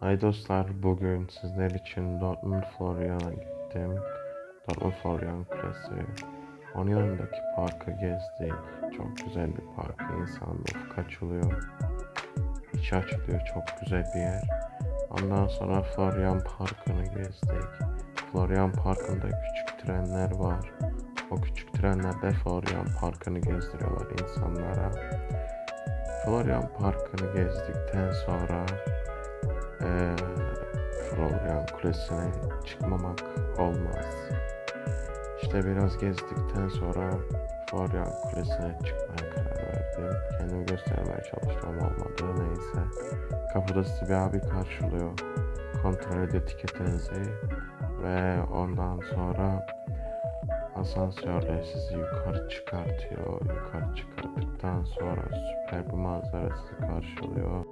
Hay dostlar, bugün sizler için Dortmund Florian'a gittim. Dortmund Florian Kulesi. Onun yanındaki parkı gezdik. Çok güzel bir park. İnsan ufuk açılıyor. İçi açılıyor. Çok güzel bir yer. Ondan sonra Florian Parkı'nı gezdik. Florian Parkı'nda küçük trenler var. O küçük trenlerde Florian Parkı'nı gezdiriyorlar insanlara. Florian Parkı'nı gezdikten sonra Florian Kulesi'ne çıkmamak olmaz. İşte biraz gezdikten sonra Florian Kulesi'ne çıkmaya karar verdim. Kendimi göstermeye çalıştım olmadı neyse. Kapıda sizi bir abi karşılıyor. Kontrol ediyor tiketinizi ve ondan sonra asansörle sizi yukarı çıkartıyor. Yukarı çıkarttıktan sonra süper bir manzara sizi karşılıyor.